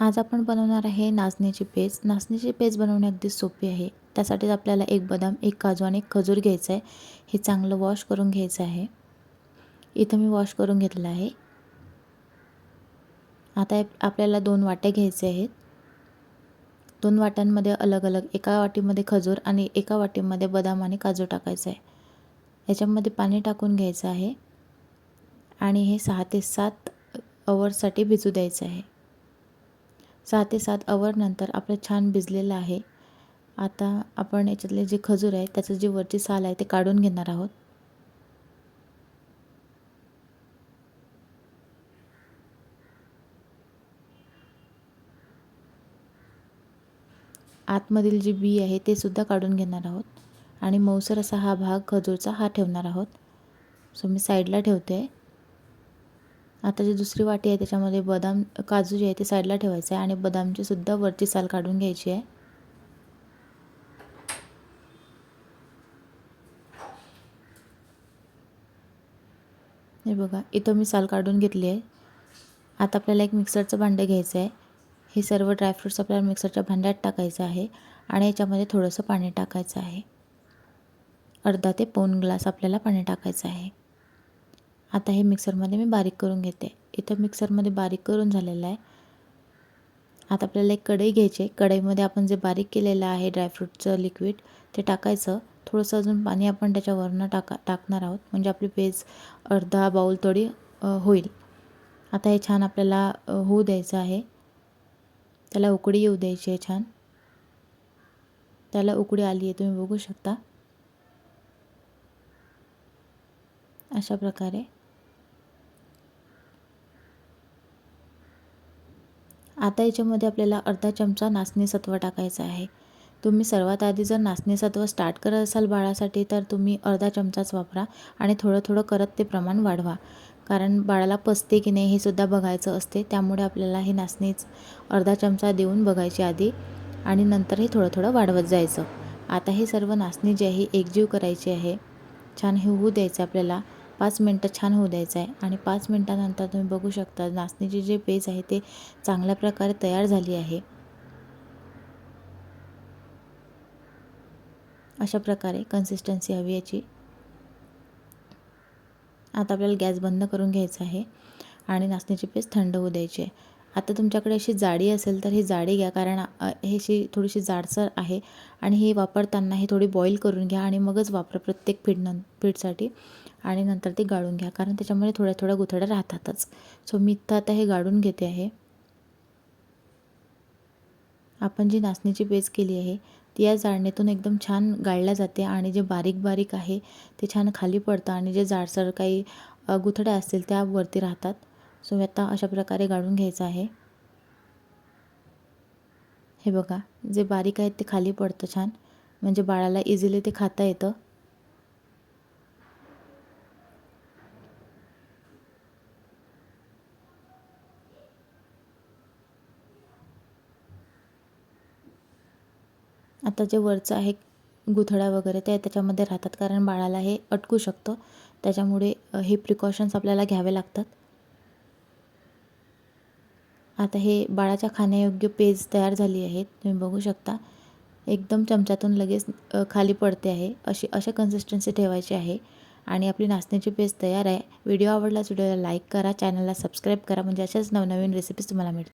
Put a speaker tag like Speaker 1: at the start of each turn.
Speaker 1: आज आपण बनवणार आहे नाचणीची पेज. नाचणीची पेज बनवणे अगदी सोपी आहे. त्यासाठीच आपल्याला एक बदाम एक काजू आणि एक खजूर घ्यायचं आहे हे चांगलं वॉश करून घ्यायचं आहे. इथं मी वॉश करून घेतलं आहे. आता आपल्याला दोन वाटे घ्यायचे आहेत. दोन वाट्यांमध्ये अलग अलग एका वाटीमध्ये खजूर आणि एका वाटीमध्ये बदाम आणि काजू टाकायचं आहे याच्यामध्ये पाणी टाकून घ्यायचं आहे. आणि हे सहा ते सात अवरसाठी भिजू द्यायचं आहे. सहा ते सात अवरनंतर आपलं छान भिजलेलं आहे. आता आपण याच्यातले जे खजूर आहे त्याचं जे वरची साल आहे ते काढून घेणार आहोत. आतमधील जी बी आहे ते सुद्धा काढून घेणार आहोत. आणि मौसर असा हा भाग खजूरचा हा ठेवणार आहोत. सो मी साईडला ठेवते. आता जी दुसरी वाटी आहे त्याच्यामध्ये बदाम काजू जे आहे ते साईडला ठेवायचं आहे आणि बदामची सुद्धा वरची साल काढून घ्यायची आहे. हे बघा इथं मी साल काढून घेतली आहे. आता आपल्याला एक मिक्सरचं भांडं घ्यायचं आहे. हे सर्व ड्रायफ्रूट्स आपल्याला मिक्सरच्या भांड्यात टाकायचं आहे आणि याच्यामध्ये थोडंसं पाणी टाकायचं आहे. अर्धा ते पाऊण ग्लास आपल्याला पाणी टाकायचं आहे. आता हे मिक्सरमध्ये मी बारीक करून घेते. इथं मिक्सरमध्ये बारीक करून झालेलं आहे. आता आपल्याला एक कढई घ्यायची कढईमध्ये आपण जे बारीक केलेलं आहे ड्रायफ्रूटचं लिक्विड ते टाकायचं. थोडंसं अजून पाणी आपण त्याच्यावरनं टाका टाकणार आहोत. म्हणजे आपली पेज अर्धा बाऊल थोडी होईल. आता हे छान आपल्याला होऊ द्यायचं आहे. त्याला उकडी येऊ द्यायची आहे छान. त्याला उकडी आली आहे तुम्ही बघू शकता. अशा प्रकारे. आता याच्यामध्ये आपल्याला अर्धा चमचा नाचणी सत्व टाकायचं आहे. तुम्ही सर्वात आधी जर नाचणी सत्व स्टार्ट करत असाल बाळासाठी तर तुम्ही अर्धा चमचाच वापरा आणि थोडं थोडं करत ते प्रमाण वाढवा. कारण बाळाला पसते की नाही हे सुद्धा बघायचं असते. त्यामुळे आपल्याला हे नाचणीच अर्धा चमचा देऊन बघायची आधी आणि नंतर हे थोडं थोडं वाढवत जायचं. आता हे सर्व नाचणी जे आहे एकजीव करायची आहे. छान हे होऊ द्यायचं आपल्याला. पाच मिनटं छान होऊ द्यायचं आहे. आणि पाच मिनटानंतर तुम्ही बघू शकता नाचणीची जे पेज आहे ते चांगल्या प्रकारे तयार झाली आहे. अशा प्रकारे कन्सिस्टन्सी हवी याची. आता आपल्याला गॅस बंद करून घ्यायचा आहे. आणि नाचणीची पेस्ट थंड होऊ द्यायची आहे. आता तुमच्याकडे अशी जाडी असेल तर ही जाडी घ्या कारण हे अशी थोडीशी जाडसर आहे आणि हे वापरताना हे थोडी बॉईल करून घ्या आणि मगच वापरा प्रत्येक पीठ न पीठसाठी आणि नंतर ते गाळून घ्या कारण त्याच्यामध्ये थोड्या थोड्या गुथड्या राहतातच. सो मी इथं आता हे गाळून घेते आहे. आपण जी नाचणीची पेज केली आहे ती या जाळणीतून एकदम छान गाळल्या जाते आणि जे बारीक बारीक आहे ते छान खाली पडतं आणि जे जाडसर काही गुथड्या असतील त्या वरती राहतात. सो आता अशा प्रकारे गाळून घ्यायचं आहे. हे बघा जे बारीक आहेत ते खाली पडतं छान. म्हणजे बाळाला इझिली ते खाता येतं. आता जे वरचं आहे गुथळ्या वगैरे ते त्याच्यामध्ये राहतात. कारण बाळाला हे अटकू शकतं. त्याच्यामुळे हे प्रिकॉशन्स आपल्याला घ्यावे लागतात. आता हे बाळाच्या खाण्यायोग्य पेज तयार झाली आहेत. तुम्ही बघू शकता. एकदम चमच्यातून लगेच खाली पडते आहे. अशी अशा कन्सिस्टन्सी ठेवायची आहे. आणि आपली नाचण्याची पेज तयार आहे. व्हिडिओ आवडलाच व्हिडिओला लाईक करा. चॅनलला सबस्क्राईब करा. म्हणजे अशाच नवनवीन रेसिपीज तुम्हाला मिळतील.